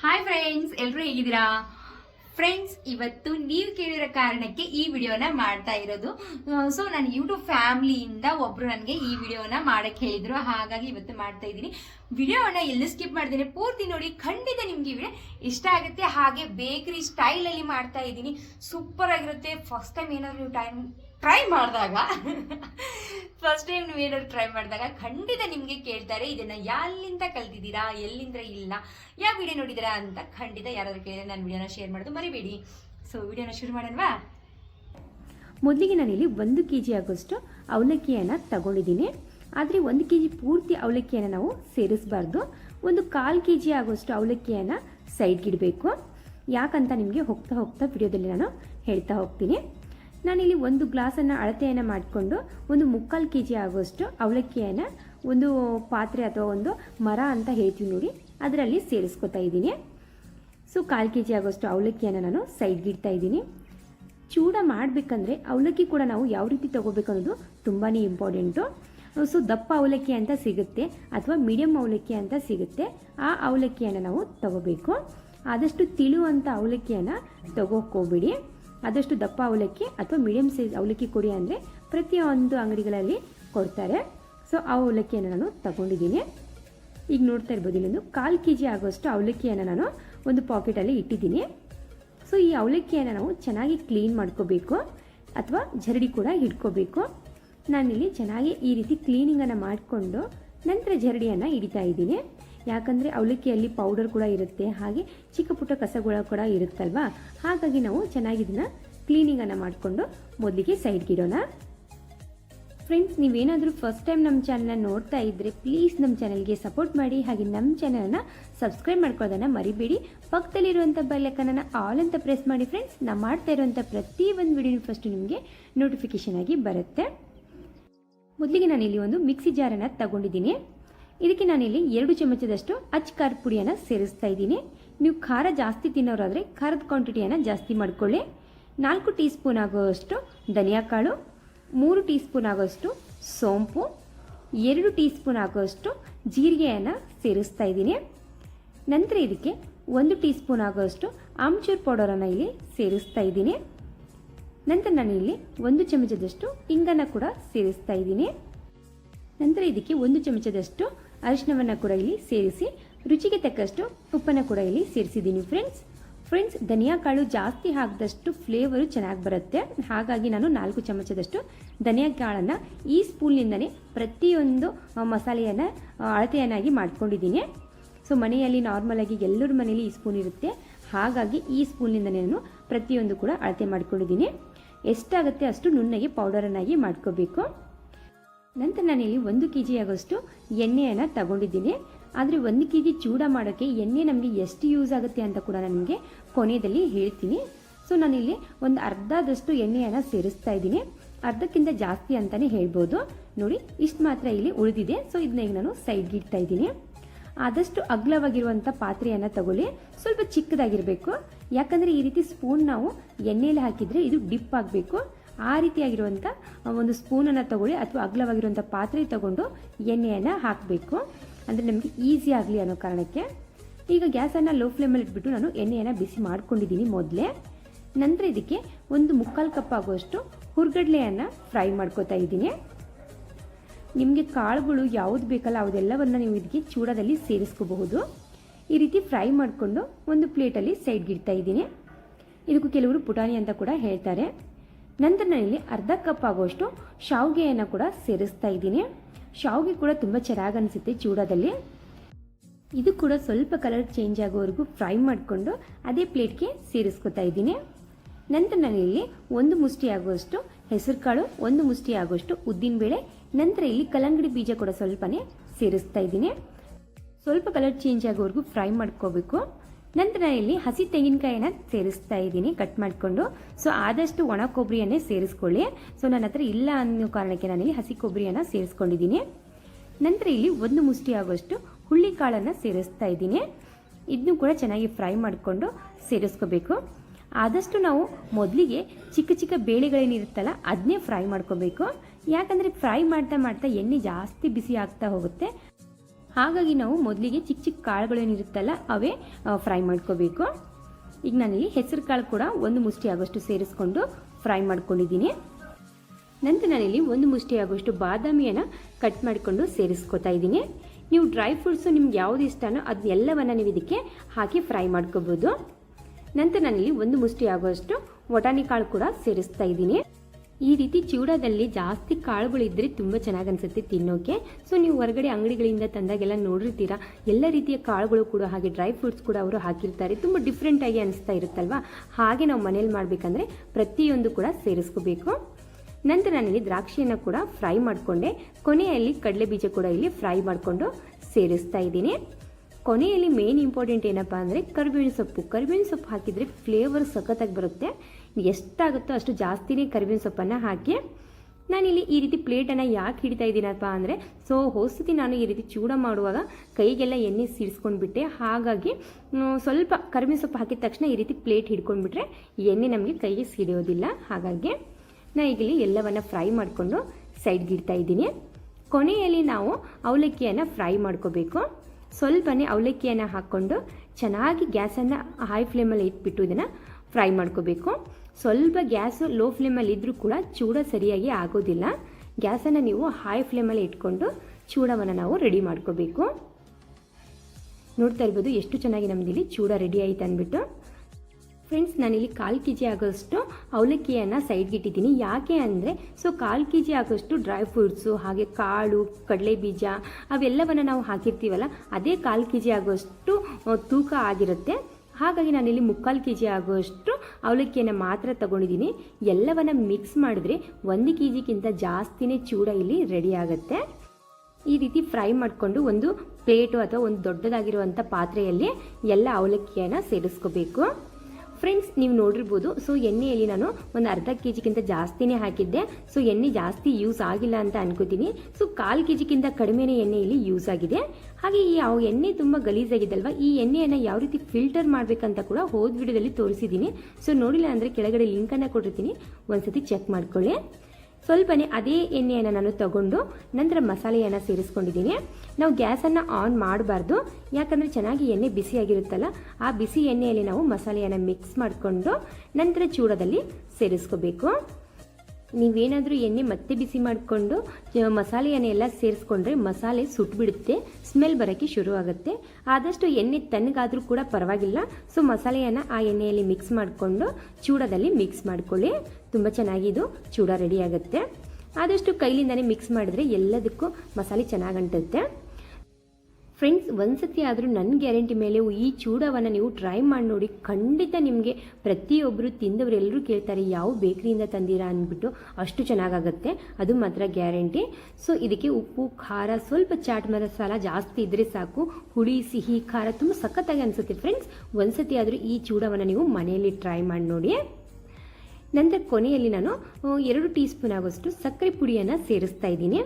Hi friends ಎಲ್ಲರೂ ಹೇಗಿದ್ದೀರಾ? Friends ಇವತ್ತು ನೀವು ಕೇಳಿರೋ ಕಾರಣಕ್ಕೆ ಈ ವಿಡಿಯೋನ ಮಾಡ್ತಾ ಇರೋದು. ಸೊ ನನ್ನ ಯೂಟ್ಯೂಬ್ ಫ್ಯಾಮಿಲಿಯಿಂದ ಒಬ್ರು ನನಗೆ ಈ ವಿಡಿಯೋನ ಮಾಡಕ್ಕೆ ಹೇಳಿದ್ರು. ಹಾಗಾಗಿ ಇವತ್ತು ಮಾಡ್ತಾ ಇದ್ದೀನಿ. ವಿಡಿಯೋನ ಎಲ್ಲೂ ಸ್ಕಿಪ್ ಮಾಡ್ತೀನಿ ಪೂರ್ತಿ ನೋಡಿ, ಖಂಡಿತ ನಿಮಗೆ ವಿಡಿಯೋ ಇಷ್ಟ ಆಗುತ್ತೆ. ಹಾಗೆ ಬೇಕರಿ ಸ್ಟೈಲಲ್ಲಿ ಮಾಡ್ತಾ ಇದ್ದೀನಿ. ಸೂಪರ್ ಆಗಿರುತ್ತೆ. ಫಸ್ಟ್ ಟೈಮ್ ಏನಾದರೂ ನೀವು ಟೈಮ್ ಟ್ರೈ ಮಾಡಿದಾಗ ಫಸ್ಟ್ ಟೈಮ್ ನೀವು ಏನಾದ್ರು ಟ್ರೈ ಮಾಡಿದಾಗ ಖಂಡಿತ ನಿಮಗೆ ಕೇಳ್ತಾರೆ, ಇದನ್ನ ಎಲ್ಲಿಂದ ಕಲ್ತಿದ್ದೀರಾ, ಎಲ್ಲಿಂದ ಇಲ್ಲ ಯಾವ ವಿಡಿಯೋ ನೋಡಿದ್ದೀರಾ ಅಂತ ಖಂಡಿತ ಯಾರಾದ್ರೂ ಕೇಳಿದ್ರೆ ನಾನು ವಿಡಿಯೋನ ಶೇರ್ ಮಾಡೋದು ಮರಿಬೇಡಿ. ಸೊ ವಿಡಿಯೋನ ಶುರು ಮಾಡೋಣವಾ? ಮೊದಲಿಗೆ ನಾನಿಲ್ಲಿ ಒಂದು ಕೆ ಜಿ ಆಗೋಷ್ಟು ಅವಲಕ್ಕಿಯನ್ನು ತಗೊಂಡಿದ್ದೀನಿ. ಆದರೆ ಒಂದು ಕೆ ಜಿ ಪೂರ್ತಿ ಅವಲಕ್ಕಿಯನ್ನು ನಾವು ಸೇರಿಸಬಾರ್ದು. ಒಂದು ಕಾಲು ಕೆ ಜಿ ಆಗೋಷ್ಟು ಅವಲಕ್ಕಿಯನ್ನು ಸೈಡ್ಗಿಡಬೇಕು ಯಾಕಂತ ನಿಮಗೆ ಹೋಗ್ತಾ ಹೋಗ್ತಾ ವಿಡಿಯೋದಲ್ಲಿ ನಾನು ಹೇಳ್ತಾ ಹೋಗ್ತೀನಿ. ನಾನಿಲ್ಲಿ ಒಂದು ಗ್ಲಾಸನ್ನು ಅಳತೆಯನ್ನು ಮಾಡಿಕೊಂಡು ಒಂದು ಮುಕ್ಕಾಲು ಕೆ ಜಿ ಆಗೋಷ್ಟು ಅವಲಕ್ಕಿಯನ್ನು ಒಂದು ಪಾತ್ರೆ ಅಥವಾ ಒಂದು ಮರ ಅಂತ ಹೇಳ್ತೀವಿ ನೋಡಿ, ಅದರಲ್ಲಿ ಸೇರಿಸ್ಕೊತಾ ಇದ್ದೀನಿ. ಸೊ ಕಾಲು ಕೆ ಜಿ ಆಗೋಷ್ಟು ಅವಲಕ್ಕಿಯನ್ನು ನಾನು ಸೈಡ್ಗಿಡ್ತಾ ಇದ್ದೀನಿ. ಚೂಡ ಮಾಡಬೇಕಂದ್ರೆ ಅವಲಕ್ಕಿ ಕೂಡ ನಾವು ಯಾವ ರೀತಿ ತಗೋಬೇಕು ಅನ್ನೋದು ತುಂಬಾ ಇಂಪಾರ್ಟೆಂಟು ಸೊ ದಪ್ಪ ಅವಲಕ್ಕಿ ಅಂತ ಸಿಗುತ್ತೆ ಅಥವಾ ಮೀಡಿಯಂ ಅವಲಕ್ಕಿ ಅಂತ ಸಿಗುತ್ತೆ. ಆ ಅವಲಕ್ಕಿಯನ್ನು ನಾವು ತಗೋಬೇಕು. ಆದಷ್ಟು ತಿಳುವಂಥ ಅವಲಕ್ಕಿಯನ್ನು ತಗೋಕೋಬಿಡಿ. ಆದಷ್ಟು ದಪ್ಪ ಅವಲಕ್ಕಿ ಅಥವಾ ಮೀಡಿಯಂ ಸೈಜ್ ಅವಲಕ್ಕಿ ಕೊಡಿ ಅಂದರೆ ಪ್ರತಿಯೊಂದು ಅಂಗಡಿಗಳಲ್ಲಿ ಕೊಡ್ತಾರೆ. ಸೊ ಆ ಅವಲಕ್ಕಿಯನ್ನು ನಾನು ತಗೊಂಡಿದ್ದೀನಿ. ಈಗ ನೋಡ್ತಾ ಇರ್ಬೋದು, ಇಲ್ಲೊಂದು ಕಾಲು ಕೆ ಜಿ ಆಗೋಷ್ಟು ಅವಲಕ್ಕಿಯನ್ನು ನಾನು ಒಂದು ಪಾಕೆಟಲ್ಲಿ ಇಟ್ಟಿದ್ದೀನಿ. ಸೊ ಈ ಅವಲಕ್ಕಿಯನ್ನು ನಾವು ಚೆನ್ನಾಗಿ ಕ್ಲೀನ್ ಮಾಡ್ಕೋಬೇಕು ಅಥವಾ ಜರಡಿ ಕೂಡ ಹಿಡ್ಕೋಬೇಕು ನಾನಿಲ್ಲಿ ಚೆನ್ನಾಗಿ ಈ ರೀತಿ ಕ್ಲೀನಿಂಗನ್ನು ಮಾಡಿಕೊಂಡು ನಂತರ ಜರಡಿಯನ್ನು ಹಿಡಿತಾ ಇದ್ದೀನಿ. ಯಾಕಂದರೆ ಅವಲಕ್ಕಿಯಲ್ಲಿ ಪೌಡರ್ ಕೂಡ ಇರುತ್ತೆ, ಹಾಗೆ ಚಿಕ್ಕ ಪುಟ್ಟ ಕಸಗಳು ಕೂಡ ಇರುತ್ತಲ್ವಾ? ಹಾಗಾಗಿ ನಾವು ಚೆನ್ನಾಗಿ ಇದನ್ನು ಕ್ಲೀನಿಂಗನ್ನು ಮಾಡಿಕೊಂಡು ಮೊದಲಿಗೆ ಸೈಡ್ಗಿಡೋಣ ಫ್ರೆಂಡ್ಸ್ ನೀವೇನಾದರೂ ಫಸ್ಟ್ ಟೈಮ್ ನಮ್ಮ ಚಾನಲ್ನ ನೋಡ್ತಾ ಇದ್ದರೆ ಪ್ಲೀಸ್ ನಮ್ಮ ಚಾನಲ್ಗೆ ಸಪೋರ್ಟ್ ಮಾಡಿ, ಹಾಗೆ ನಮ್ಮ ಚಾನಲನ್ನು ಸಬ್ಸ್ಕ್ರೈಬ್ ಮಾಡ್ಕೊಳ್ಳೋದನ್ನು ಮರಿಬೇಡಿ. ಪಕ್ಕದಲ್ಲಿರುವಂಥ ಬೆಲ್ಲಕ್ಕನ್ನು ಆಲ್ ಅಂತ ಪ್ರೆಸ್ ಮಾಡಿ ಫ್ರೆಂಡ್ಸ್ ನಾವು ಮಾಡ್ತಾ ಇರುವಂಥ ಪ್ರತಿ ಒಂದು ವಿಡಿಯೋ ಫಸ್ಟ್ ನಿಮಗೆ ನೋಟಿಫಿಕೇಷನ್ ಆಗಿ ಬರುತ್ತೆ. ಮೊದಲಿಗೆ ನಾನಿಲ್ಲಿ ಒಂದು ಮಿಕ್ಸಿ ಜಾರನ್ನು ತಗೊಂಡಿದ್ದೀನಿ. ಇದಕ್ಕೆ ನಾನಿಲ್ಲಿ ಎರಡು ಚಮಚದಷ್ಟು ಅಚ್ಚ ಖಾರದ ಪುಡಿಯನ್ನು ಸೇರಿಸ್ತಾ ಇದ್ದೀನಿ. ನೀವು ಖಾರ ಜಾಸ್ತಿ ತಿನ್ನೋರಾದರೆ ಖಾರದ ಕ್ವಾಂಟಿಟಿಯನ್ನು ಜಾಸ್ತಿ ಮಾಡಿಕೊಳ್ಳಿ. ನಾಲ್ಕು ಟೀ ಸ್ಪೂನ್ ಆಗುವಷ್ಟು ಕಾಳು, ಮೂರು ಟೀ ಸ್ಪೂನ್ ಆಗೋಷ್ಟು ಸೋಂಪು, ಎರಡು ಟೀ ಸ್ಪೂನ್ ಆಗುವಷ್ಟು ಜೀರಿಗೆಯನ್ನು ಸೇರಿಸ್ತಾ ಇದ್ದೀನಿ. ನಂತರ ಇದಕ್ಕೆ ಒಂದು ಟೀ ಸ್ಪೂನ್ ಆಗುವಷ್ಟು ಆಮ್ಚೂರ್ ಪೌಡರನ್ನು ಇಲ್ಲಿ ಸೇರಿಸ್ತಾ ಇದ್ದೀನಿ. ನಂತರ ನಾನು ಇಲ್ಲಿ ಒಂದು ಚಮಚದಷ್ಟು ಇಂಗನ್ನು ಕೂಡ ಸೇರಿಸ್ತಾ ಇದ್ದೀನಿ. ನಂತರ ಇದಕ್ಕೆ ಒಂದು ಚಮಚದಷ್ಟು ಅರಿಶಿನವನ್ನು ಕೂಡ ಇಲ್ಲಿ ಸೇರಿಸಿ, ರುಚಿಗೆ ತಕ್ಕಷ್ಟು ಉಪ್ಪನ್ನು ಕೂಡ ಇಲ್ಲಿ ಸೇರಿಸಿದ್ದೀನಿ ಫ್ರೆಂಡ್ಸ್ ಫ್ರೆಂಡ್ಸ್ ಧನಿಯಾ ಕಾಳು ಜಾಸ್ತಿ ಹಾಕಿದಷ್ಟು ಫ್ಲೇವರು ಚೆನ್ನಾಗಿ ಬರುತ್ತೆ. ಹಾಗಾಗಿ ನಾನು ನಾಲ್ಕು ಚಮಚದಷ್ಟು ಧನಿಯಾ ಕಾಳನ್ನು ಈ ಸ್ಪೂನ್ನಿಂದನೇ ಪ್ರತಿಯೊಂದು ಮಸಾಲೆಯನ್ನು ಅಳತೆಯನ್ನಾಗಿ ಮಾಡ್ಕೊಂಡಿದ್ದೀನಿ. ಸೊ ಮನೆಯಲ್ಲಿ ನಾರ್ಮಲಾಗಿ ಎಲ್ಲರ ಮನೆಯಲ್ಲಿ ಈ ಸ್ಪೂನ್ ಇರುತ್ತೆ. ಹಾಗಾಗಿ ಈ ಸ್ಪೂನ್ನಿಂದನೇ ನಾನು ಪ್ರತಿಯೊಂದು ಕೂಡ ಅಳತೆ ಮಾಡ್ಕೊಂಡಿದ್ದೀನಿ. ಎಷ್ಟಾಗುತ್ತೆ ಅಷ್ಟು ನುಣ್ಣಗೆ ಪೌಡರನ್ನಾಗಿ ಮಾಡ್ಕೋಬೇಕು. ನಂತರ ನಾನಿಲ್ಲಿ ಒಂದು ಕೆ ಜಿ ಆಗೋಷ್ಟು ಎಣ್ಣೆಯನ್ನು ತಗೊಂಡಿದ್ದೀನಿ. ಆದರೆ ಒಂದು ಕೆ ಜಿ ಚೂಡ ಮಾಡೋಕ್ಕೆ ಎಣ್ಣೆ ನಮಗೆ ಎಷ್ಟು ಯೂಸ್ ಆಗುತ್ತೆ ಅಂತ ಕೂಡ ನಾನು ನಿಮಗೆ ಕೊನೆಯಲ್ಲಿ ಹೇಳ್ತೀನಿ. ಸೊ ನಾನಿಲ್ಲಿ ಒಂದು ಅರ್ಧದಷ್ಟು ಎಣ್ಣೆಯನ್ನು ಸೇರಿಸ್ತಾ ಇದ್ದೀನಿ. ಅರ್ಧಕ್ಕಿಂತ ಜಾಸ್ತಿ ಅಂತಲೇ ಹೇಳ್ಬೋದು. ನೋಡಿ, ಇಷ್ಟು ಮಾತ್ರ ಇಲ್ಲಿ ಉಳಿದಿದೆ. ಸೊ ಇದನ್ನ ಈಗ ನಾನು ಸೈಡ್ಗಿಡ್ತಾ ಇದ್ದೀನಿ. ಆದಷ್ಟು ಅಗ್ಲವಾಗಿರುವಂಥ ಪಾತ್ರೆಯನ್ನು ತಗೊಳ್ಳಿ. ಸ್ವಲ್ಪ ಚಿಕ್ಕದಾಗಿರಬೇಕು. ಯಾಕಂದರೆ ಈ ರೀತಿ ಸ್ಪೂನ್ ನಾವು ಎಣ್ಣೆಯಲ್ಲಿ ಹಾಕಿದರೆ ಇದು ಡಿಪ್ ಆಗಬೇಕು. ಆ ರೀತಿಯಾಗಿರುವಂಥ ಒಂದು ಸ್ಪೂನನ್ನು ತಗೊಳ್ಳಿ ಅಥವಾ ಅಗ್ಲವಾಗಿರುವಂಥ ಪಾತ್ರೆ ತಗೊಂಡು ಎಣ್ಣೆಯನ್ನು ಹಾಕಬೇಕು. ಅಂದರೆ ನಮಗೆ ಈಸಿ ಆಗಲಿ ಅನ್ನೋ ಕಾರಣಕ್ಕೆ. ಈಗ ಗ್ಯಾಸನ್ನು ಲೋ ಫ್ಲೇಮಲ್ಲಿ ಇಟ್ಬಿಟ್ಟು ನಾನು ಎಣ್ಣೆಯನ್ನು ಬಿಸಿ ಮಾಡ್ಕೊಂಡಿದ್ದೀನಿ ಮೊದಲೇ. ನಂತರ ಇದಕ್ಕೆ ಒಂದು ಮುಕ್ಕಾಲು ಕಪ್ ಆಗುವಷ್ಟು ಹುರ್ಗಡ್ಲೆಯನ್ನು ಫ್ರೈ ಮಾಡ್ಕೋತಾ ಇದ್ದೀನಿ. ನಿಮಗೆ ಕಾಳುಗಳು ಯಾವುದು ಬೇಕಲ್ಲ ಅವೆಲ್ಲವನ್ನು ನೀವು ಇದಕ್ಕೆ ಚೂಡದಲ್ಲಿ ಸೇರಿಸ್ಕೋಬಹುದು. ಈ ರೀತಿ ಫ್ರೈ ಮಾಡಿಕೊಂಡು ಒಂದು ಪ್ಲೇಟಲ್ಲಿ ಸೈಡ್ಗೆ ಇಡ್ತಾ ಇದ್ದೀನಿ. ಇದಕ್ಕೂ ಕೆಲವರು ಪುಟಾಣಿ ಅಂತ ಕೂಡ ಹೇಳ್ತಾರೆ. ನಂತರ ನಾನಿಲ್ಲಿ ಅರ್ಧ ಕಪ್ ಆಗುವಷ್ಟು ಶಾವಿಗೆಯನ್ನು ಕೂಡ ಸೇರಿಸ್ತಾ ಇದ್ದೀನಿ. ಶಾವಿಗೆ ಕೂಡ ತುಂಬ ಚೆನ್ನಾಗಿ ಅನಿಸುತ್ತೆ ಚೂಡದಲ್ಲಿ. ಇದು ಕೂಡ ಸ್ವಲ್ಪ ಕಲರ್ ಚೇಂಜ್ ಆಗೋವರೆಗೂ ಫ್ರೈ ಮಾಡಿಕೊಂಡು ಅದೇ ಪ್ಲೇಟ್ಗೆ ಸೇರಿಸ್ಕೊತಾ ಇದ್ದೀನಿ. ನಂತರ ನಾನಿಲ್ಲಿ ಒಂದು ಮುಷ್ಟಿ ಆಗುವಷ್ಟು ಹೆಸರು ಕಾಳು ಒಂದು ಮುಷ್ಟಿ ಆಗುವಷ್ಟು ಉದ್ದಿನಬೇಳೆ ನಂತರ ಇಲ್ಲಿ ಕಲ್ಲಂಗಡಿ ಬೀಜ ಕೂಡ ಸ್ವಲ್ಪನೇ ಸೇರಿಸ್ತಾ ಇದ್ದೀನಿ. ಸ್ವಲ್ಪ ಕಲರ್ ಚೇಂಜ್ ಆಗೋವರೆಗೂ ಫ್ರೈ ಮಾಡ್ಕೋಬೇಕು. ನಂತರ ಇಲ್ಲಿ ಹಸಿ ತೆಂಗಿನಕಾಯಿನ ಸೇರಿಸ್ತಾ ಇದ್ದೀನಿ ಕಟ್ ಮಾಡಿಕೊಂಡು. ಸೊ ಆದಷ್ಟು ಒಣ ಕೊಬ್ಬರಿಯನ್ನೇ ಸೇರಿಸ್ಕೊಳ್ಳಿ. ಸೊ ನನ್ನ ಹತ್ರ ಇಲ್ಲ ಅನ್ನೋ ಕಾರಣಕ್ಕೆ ನಾನಿಲ್ಲಿ ಹಸಿ ಕೊಬ್ಬರಿಯನ್ನು ಸೇರಿಸ್ಕೊಂಡಿದ್ದೀನಿ. ನಂತರ ಇಲ್ಲಿ ಒಂದು ಮುಷ್ಟಿ ಆಗುವಷ್ಟು ಹುಳ್ಳಿ ಕಾಳನ್ನು ಸೇರಿಸ್ತಾ ಇದ್ದೀನಿ. ಇದನ್ನು ಕೂಡ ಚೆನ್ನಾಗಿ ಫ್ರೈ ಮಾಡಿಕೊಂಡು ಸೇರಿಸ್ಕೋಬೇಕು. ಆದಷ್ಟು ನಾವು ಮೊದಲಿಗೆ ಚಿಕ್ಕ ಚಿಕ್ಕ ಬೇಳೆಗಳೇನಿರುತ್ತಲ್ಲ ಅದನ್ನೇ ಫ್ರೈ ಮಾಡ್ಕೋಬೇಕು. ಯಾಕಂದರೆ ಫ್ರೈ ಮಾಡ್ತಾ ಮಾಡ್ತಾ ಎಣ್ಣೆ ಜಾಸ್ತಿ ಬಿಸಿ ಆಗ್ತಾ ಹೋಗುತ್ತೆ. ಹಾಗಾಗಿ ನಾವು ಮೊದಲಿಗೆ ಚಿಕ್ಕ ಚಿಕ್ಕ ಕಾಳುಗಳೇನಿರುತ್ತಲ್ಲ, ಅವೇ ಫ್ರೈ ಮಾಡ್ಕೋಬೇಕು. ಈಗ ನಾನಿಲ್ಲಿ ಹೆಸರು ಕಾಳು ಕೂಡ ಒಂದು ಮುಷ್ಟಿ ಆಗೋಷ್ಟು ಸೇರಿಸ್ಕೊಂಡು ಫ್ರೈ ಮಾಡ್ಕೊಂಡಿದ್ದೀನಿ. ನಂತರ ನಾನಿಲ್ಲಿ ಒಂದು ಮುಷ್ಟಿ ಆಗೋಷ್ಟು ಬಾದಾಮಿಯನ್ನು ಕಟ್ ಮಾಡಿಕೊಂಡು ಸೇರಿಸ್ಕೊತಾ ಇದ್ದೀನಿ. ನೀವು ಡ್ರೈ ಫ್ರೂಟ್ಸು ನಿಮ್ಗೆ ಯಾವುದು ಇಷ್ಟನೋ ಅದನ್ನೆಲ್ಲವನ್ನು ನೀವು ಇದಕ್ಕೆ ಹಾಕಿ ಫ್ರೈ ಮಾಡ್ಕೋಬೋದು. ನಂತರ ನಾನಿಲ್ಲಿ ಒಂದು ಮುಷ್ಟಿ ಆಗುವಷ್ಟು ವಟಾಣಿ ಕಾಳು ಕೂಡ ಸೇರಿಸ್ತಾ ಇದ್ದೀನಿ. ಈ ರೀತಿ ಚೂಡಾದಲ್ಲಿ ಜಾಸ್ತಿ ಕಾಳುಗಳಿದ್ರೆ ತುಂಬ ಚೆನ್ನಾಗಿ ಅನಿಸುತ್ತೆ ತಿನ್ನೋಕೆ. ಸೊ ನೀವು ಹೊರಗಡೆ ಅಂಗಡಿಗಳಿಂದ ತಂದಾಗೆಲ್ಲ ನೋಡಿರ್ತೀರಾ, ಎಲ್ಲ ರೀತಿಯ ಕಾಳುಗಳು ಕೂಡ ಹಾಗೆ ಡ್ರೈ ಫ್ರೂಟ್ಸ್ ಕೂಡ ಅವರು ಹಾಕಿರ್ತಾರೆ. ತುಂಬ ಡಿಫ್ರೆಂಟಾಗಿ ಅನಿಸ್ತಾ ಇರುತ್ತಲ್ವಾ? ಹಾಗೆ ನಾವು ಮನೇಲಿ ಮಾಡಬೇಕಂದ್ರೆ ಪ್ರತಿಯೊಂದು ಕೂಡ ಸೇರಿಸ್ಕೋಬೇಕು. ನಂತರ ನಾನಿಲ್ಲಿ ದ್ರಾಕ್ಷಿಯನ್ನು ಕೂಡ ಫ್ರೈ ಮಾಡಿಕೊಂಡೆ. ಕೊನೆಯಲ್ಲಿ ಕಡಲೆ ಬೀಜ ಕೂಡ ಇಲ್ಲಿ ಫ್ರೈ ಮಾಡಿಕೊಂಡು ಸೇರಿಸ್ತಾ ಇದ್ದೀನಿ. ಕೊನೆಯಲ್ಲಿ ಮೇನ್ ಇಂಪಾರ್ಟೆಂಟ್ ಏನಪ್ಪ ಅಂದರೆ ಕರಿಬೇವಿನ ಸೊಪ್ಪು. ಕರಿಬೇವಿನ ಸೊಪ್ಪು ಹಾಕಿದರೆ ಫ್ಲೇವರ್ ಸಖತ್ತಾಗಿ ಬರುತ್ತೆ. ಎಷ್ಟಾಗುತ್ತೋ ಅಷ್ಟು ಜಾಸ್ತಿನೇ ಕರಿಬೇವಿನ ಸೊಪ್ಪನ್ನು ಹಾಕಿ ನಾನಿಲ್ಲಿ ಈ ರೀತಿ ಪ್ಲೇಟನ್ನು ಯಾಕೆ ಹಿಡಿತಾ ಇದ್ದೀನಪ್ಪ ಅಂದರೆ ಸೊ ಹೊಸತಿ ನಾನು ಈ ರೀತಿ ಚೂಡ ಮಾಡುವಾಗ ಕೈಗೆಲ್ಲ ಎಣ್ಣೆ ಸಿಡಿಸ್ಕೊಂಡ್ಬಿಟ್ಟೆ. ಹಾಗಾಗಿ ಸ್ವಲ್ಪ ಕರಿಬೇವಿನ ಸೊಪ್ಪು ಹಾಕಿದ ತಕ್ಷಣ ಈ ರೀತಿ ಪ್ಲೇಟ್ ಹಿಡ್ಕೊಂಡ್ಬಿಟ್ರೆ ಎಣ್ಣೆ ನಮಗೆ ಕೈಗೆ ಸಿಡಿಯೋದಿಲ್ಲ. ಹಾಗಾಗಿ ನಾನು ಈಗಲಿ ಎಲ್ಲವನ್ನು ಫ್ರೈ ಮಾಡಿಕೊಂಡು ಸೈಡ್ಗೆ ಇಡ್ತಾ ಇದ್ದೀನಿ. ಕೊನೆಯಲ್ಲಿ ನಾವು ಅವಲಕ್ಕಿಯನ್ನು ಫ್ರೈ ಮಾಡ್ಕೋಬೇಕು. ಸ್ವಲ್ಪನೇ ಅವಲಕ್ಕಿಯನ್ನು ಹಾಕ್ಕೊಂಡು ಚೆನ್ನಾಗಿ ಗ್ಯಾಸನ್ನು ಹೈ ಫ್ಲೇಮಲ್ಲಿ ಇಟ್ಬಿಟ್ಟು ಇದನ್ನು ಫ್ರೈ ಮಾಡ್ಕೋಬೇಕು. ಸ್ವಲ್ಪ ಗ್ಯಾಸು ಲೋ ಫ್ಲೇಮಲ್ಲಿ ಇದ್ದರೂ ಕೂಡ ಚೂಡ ಸರಿಯಾಗಿ ಆಗೋದಿಲ್ಲ. ಗ್ಯಾಸನ್ನು ನೀವು ಹೈ ಫ್ಲೇಮಲ್ಲಿ ಇಟ್ಕೊಂಡು ಚೂಡವನ್ನು ನಾವು ರೆಡಿ ಮಾಡ್ಕೋಬೇಕು. ನೋಡ್ತಾ ಇರ್ಬೋದು ಎಷ್ಟು ಚೆನ್ನಾಗಿ ನಮ್ಮದಿಲ್ಲಿ ಚೂಡ ರೆಡಿ ಆಯ್ತು ಅಂದ್ಬಿಟ್ಟು ಫ್ರೆಂಡ್ಸ್ ನಾನಿಲ್ಲಿ ಕಾಲು ಕೆ ಜಿ ಆಗೋಷ್ಟು ಅವಲಕ್ಕಿಯನ್ನು ಸೈಡ್ಗಿಟ್ಟಿದ್ದೀನಿ ಯಾಕೆ ಅಂದರೆ ಸೊ ಕಾಲು ಕೆ ಜಿ ಆಗೋಷ್ಟು ಡ್ರೈ ಫ್ರೂಟ್ಸು ಹಾಗೆ ಕಾಳು ಕಡಲೆ ಬೀಜ ಅವೆಲ್ಲವನ್ನು ನಾವು ಹಾಕಿರ್ತೀವಲ್ಲ, ಅದೇ ಕಾಲು ಕೆ ಜಿ ಆಗೋಷ್ಟು ತೂಕ ಆಗಿರುತ್ತೆ. ಹಾಗಾಗಿ ನಾನಿಲ್ಲಿ ಮುಕ್ಕಾಲು ಕೆ ಜಿ ಆಗುವಷ್ಟು ಅವಲಕ್ಕಿಯನ್ನು ಮಾತ್ರ ತಗೊಂಡಿದ್ದೀನಿ. ಎಲ್ಲವನ್ನು ಮಿಕ್ಸ್ ಮಾಡಿದ್ರೆ ಒಂದು ಕೆ ಜಿಗಿಂತ ಜಾಸ್ತಿನೇ ಚೂಡ ಇಲ್ಲಿ ರೆಡಿ ಆಗುತ್ತೆ. ಈ ರೀತಿ ಫ್ರೈ ಮಾಡಿಕೊಂಡು ಒಂದು ಪ್ಲೇಟು ಅಥವಾ ಒಂದು ದೊಡ್ಡದಾಗಿರುವಂಥ ಪಾತ್ರೆಯಲ್ಲಿ ಎಲ್ಲ ಅವಲಕ್ಕಿಯನ್ನು ಸೇರಿಸ್ಕೋಬೇಕು. ಫ್ರೆಂಡ್ಸ್ ನೀವು ನೋಡಿರ್ಬೋದು ಸೊ ಎಣ್ಣೆಯಲ್ಲಿ ನಾನು ಒಂದು ಅರ್ಧ ಕೆ ಜಿಗಿಂತ ಜಾಸ್ತಿನೇ ಹಾಕಿದ್ದೆ. ಸೊ ಎಣ್ಣೆ ಜಾಸ್ತಿ ಯೂಸ್ ಆಗಿಲ್ಲ ಅಂತ ಅನ್ಕೋತೀನಿ. ಸೊ ಕಾಲು ಕೆ ಜಿಗಿಂತ ಕಡಿಮೆನೇ ಎಣ್ಣೆಯಲ್ಲಿ ಯೂಸ್ ಆಗಿದೆ. ಹಾಗೆ ಈ ಯಾವ ಎಣ್ಣೆ ತುಂಬ ಗಲೀಜಾಗಿದ್ದಲ್ವ ಈ ಎಣ್ಣೆಯನ್ನು ಯಾವ ರೀತಿ ಫಿಲ್ಟರ್ ಮಾಡಬೇಕಂತ ಕೂಡ ಹೋದ ವಿಡಿಯೋದಲ್ಲಿ ತೋರಿಸಿದ್ದೀನಿ. ಸೊ ನೋಡಿಲ್ಲ ಅಂದರೆ ಕೆಳಗಡೆ ಲಿಂಕನ್ನು ಕೊಟ್ಟಿರ್ತೀನಿ. ಒಂದ್ಸತಿ ಚೆಕ್ ಮಾಡ್ಕೊಳ್ಳಿ. ಸ್ವಲ್ಪನೇ ಅದೇ ಎಣ್ಣೆಯನ್ನು ನಾನು ತಗೊಂಡು ನಂತರ ಮಸಾಲೆಯನ್ನು ಸೇರಿಸ್ಕೊಂಡಿದ್ದೀನಿ. ನಾವು ಗ್ಯಾಸನ್ನು ಆನ್ ಮಾಡಬಾರ್ದು. ಯಾಕಂದರೆ ಚೆನ್ನಾಗಿ ಎಣ್ಣೆ ಬಿಸಿಯಾಗಿರುತ್ತಲ್ಲ, ಆ ಬಿಸಿ ಎಣ್ಣೆಯಲ್ಲಿ ನಾವು ಮಸಾಲೆಯನ್ನು ಮಿಕ್ಸ್ ಮಾಡಿಕೊಂಡು ನಂತರ ಚೂಡದಲ್ಲಿ ಸೇರಿಸ್ಕೋಬೇಕು. ನೀವೇನಾದರೂ ಎಣ್ಣೆ ಮತ್ತೆ ಬಿಸಿ ಮಾಡಿಕೊಂಡು ಮಸಾಲೆಯನ್ನು ಎಲ್ಲ ಸೇರಿಸ್ಕೊಂಡ್ರೆ ಮಸಾಲೆ ಸುಟ್ಬಿಡುತ್ತೆ ಸ್ಮೆಲ್ ಬರೋಕ್ಕೆ ಶುರು ಆಗುತ್ತೆ ಆದಷ್ಟು ಎಣ್ಣೆ ತಣ್ಣಗಾದರೂ ಕೂಡ ಪರವಾಗಿಲ್ಲ. ಸೊ ಮಸಾಲೆಯನ್ನು ಆ ಎಣ್ಣೆಯಲ್ಲಿ ಮಿಕ್ಸ್ ಮಾಡಿಕೊಂಡು, ಚೂಡದಲ್ಲಿ ಮಿಕ್ಸ್ ಮಾಡ್ಕೊಳ್ಳಿ. ತುಂಬ ಚೆನ್ನಾಗಿ ಇದು ಚೂಡ ರೆಡಿ ಆಗುತ್ತೆ. ಆದಷ್ಟು ಕೈಲಿಂದನೇ ಮಿಕ್ಸ್ ಮಾಡಿದ್ರೆ ಎಲ್ಲದಕ್ಕೂ ಮಸಾಲೆ ಚೆನ್ನಾಗಿ ಅಂಟುತ್ತೆ. ಫ್ರೆಂಡ್ಸ್ ಒಂದ್ಸತಿ ಆದರೂ ನನ್ನ ಗ್ಯಾರಂಟಿ ಮೇಲೆ ಈ ಚೂಡವನ್ನು ನೀವು ಟ್ರೈ ಮಾಡಿ ನೋಡಿ, ಖಂಡಿತ ನಿಮಗೆ ಪ್ರತಿಯೊಬ್ಬರು ತಿಂದವರು ಎಲ್ಲರೂ ಕೇಳ್ತಾರೆ, ಯಾವ ಬೇಕರಿಯಿಂದ ತಂದಿರಾ? ಅಂದ್ಬಿಟ್ಟು ಅಷ್ಟು ಚೆನ್ನಾಗಾಗುತ್ತೆ. ಅದು ಮಾತ್ರ ಗ್ಯಾರಂಟಿ. ಸೊ ಇದಕ್ಕೆ ಉಪ್ಪು, ಖಾರ, ಸ್ವಲ್ಪ ಚಾಟ್ ಮಸಾಲ ಜಾಸ್ತಿ ಇದ್ದರೆ ಸಾಕು. ಹುಳಿ, ಸಿಹಿ, ಖಾರ ತುಂಬ ಸಖತ್ತಾಗಿ ಅನಿಸುತ್ತೆ. ಫ್ರೆಂಡ್ಸ್ ಒಂದ್ಸತಿ ಆದರೂ ಈ ಚೂಡವನ್ನು ನೀವು ಮನೆಯಲ್ಲಿ ಟ್ರೈ ಮಾಡಿ ನೋಡಿ ನಂತರ ಕೊನೆಯಲ್ಲಿ ನಾನು ಎರಡು ಟೀ ಸ್ಪೂನ್ ಆಗೋಷ್ಟು ಸಕ್ಕರೆ ಪುಡಿಯನ್ನು ಸೇರಿಸ್ತಾ ಇದ್ದೀನಿ.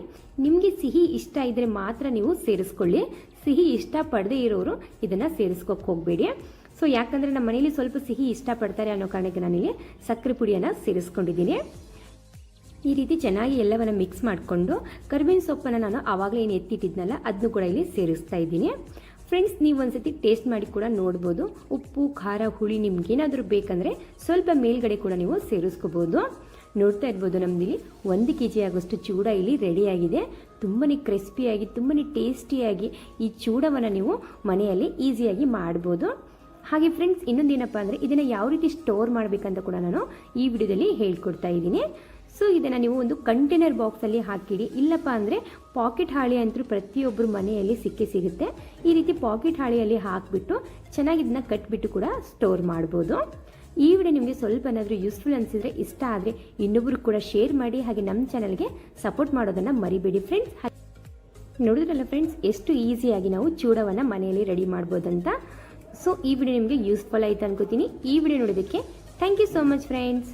ನಿಮಗೆ ಸಿಹಿ ಇಷ್ಟ ಇದ್ದರೆ ಮಾತ್ರ ನೀವು ಸೇರಿಸ್ಕೊಳ್ಳಿ. ಸಿಹಿ ಇಷ್ಟಪಡದೇ ಇರೋರು ಇದನ್ನು ಸೇರಿಸ್ಕೋಕೆ ಹೋಗಬೇಡಿ. ಸೊ ಯಾಕಂದರೆ ನಮ್ಮ ಮನೇಲಿ ಸ್ವಲ್ಪ ಸಿಹಿ ಇಷ್ಟಪಡ್ತಾರೆ ಅನ್ನೋ ಕಾರಣಕ್ಕೆ ನಾನಿಲ್ಲಿ ಸಕ್ಕರೆ ಪುಡಿಯನ್ನು ಸೇರಿಸ್ಕೊಂಡಿದ್ದೀನಿ. ಈ ರೀತಿ ಚೆನ್ನಾಗಿ ಎಲ್ಲವನ್ನು ಮಿಕ್ಸ್ ಮಾಡಿಕೊಂಡು ಕರಿಬೇವಿನ ಸೊಪ್ಪನ್ನು ನಾನು ಆವಾಗಲೇ ಏನು ಎತ್ತಿಟ್ಟಿದ್ನಲ್ಲ ಅದನ್ನು ಕೂಡ ಇಲ್ಲಿ ಸೇರಿಸ್ತಾ ಇದ್ದೀನಿ. ಫ್ರೆಂಡ್ಸ್ ನೀವು ಒಂದ್ಸತಿ ಟೇಸ್ಟ್ ಮಾಡಿ ಕೂಡ ನೋಡ್ಬೋದು. ಉಪ್ಪು, ಖಾರ, ಹುಳಿ ನಿಮ್ಗೇನಾದರೂ ಬೇಕಂದರೆ ಸ್ವಲ್ಪ ಮೇಲ್ಗಡೆ ಕೂಡ ನೀವು ಸೇರಿಸ್ಕೋಬೋದು. ನೋಡ್ತಾ ಇರ್ಬೋದು ನಮ್ದಿಲ್ಲಿ ಒಂದು ಕೆ ಜಿ ಆಗೋಷ್ಟು ಚೂಡ ಇಲ್ಲಿ ರೆಡಿಯಾಗಿದೆ ತುಂಬಾ ಕ್ರಿಸ್ಪಿಯಾಗಿ ತುಂಬಾ ಟೇಸ್ಟಿಯಾಗಿ ಈ ಚೂಡವನ್ನು ನೀವು ಮನೆಯಲ್ಲಿ ಈಸಿಯಾಗಿ ಮಾಡ್ಬೋದು. ಹಾಗೆ ಫ್ರೆಂಡ್ಸ್ ಇನ್ನೊಂದೇನಪ್ಪ ಅಂದರೆ ಇದನ್ನು ಯಾವ ರೀತಿ ಸ್ಟೋರ್ ಮಾಡಬೇಕಂತ ಕೂಡ ನಾನು ಈ ವಿಡಿಯೋದಲ್ಲಿ ಹೇಳ್ಕೊಡ್ತಾ ಇದ್ದೀನಿ. ಸೊ ಇದನ್ನು ನೀವು ಒಂದು ಕಂಟೈನರ್ ಬಾಕ್ಸಲ್ಲಿ ಹಾಕಿಡಿ. ಇಲ್ಲಪ್ಪ ಅಂದರೆ ಪಾಕೆಟ್ ಹಾಳಿ ಅಂತೂ ಪ್ರತಿಯೊಬ್ಬರು ಮನೆಯಲ್ಲಿ ಸಿಕ್ಕಿ ಸಿಗುತ್ತೆ. ಈ ರೀತಿ ಪಾಕೆಟ್ ಹಾಳಿಯಲ್ಲಿ ಹಾಕಿಬಿಟ್ಟು ಚೆನ್ನಾಗಿ ಇದನ್ನ ಕಟ್ಬಿಟ್ಟು ಕೂಡ ಸ್ಟೋರ್ ಮಾಡ್ಬೋದು. ಈ ವಿಡಿಯೋ ನಿಮಗೆ ಸ್ವಲ್ಪ ಏನಾದರೂ ಯೂಸ್ಫುಲ್ ಅನಿಸಿದ್ರೆ, ಇಷ್ಟ ಆದರೆ ಇನ್ನೊಬ್ಬರು ಕೂಡ ಶೇರ್ ಮಾಡಿ, ಹಾಗೆ ನಮ್ಮ ಚಾನಲ್ಗೆ ಸಪೋರ್ಟ್ ಮಾಡೋದನ್ನು ಮರಿಬೇಡಿ ಫ್ರೆಂಡ್ಸ್ ನೋಡಿದ್ರಲ್ಲ ಫ್ರೆಂಡ್ಸ್ ಎಷ್ಟು ಈಸಿಯಾಗಿ ನಾವು ಚೂಡವನ್ನು ಮನೆಯಲ್ಲಿ ರೆಡಿ ಮಾಡ್ಬೋದಂತ. ಸೊ ಈ ವಿಡಿಯೋ ನಿಮಗೆ ಯೂಸ್ಫುಲ್ ಆಯಿತು ಅನ್ಕೋತೀನಿ. ಈ ವಿಡಿಯೋ ನೋಡೋದಕ್ಕೆ thank you so much friends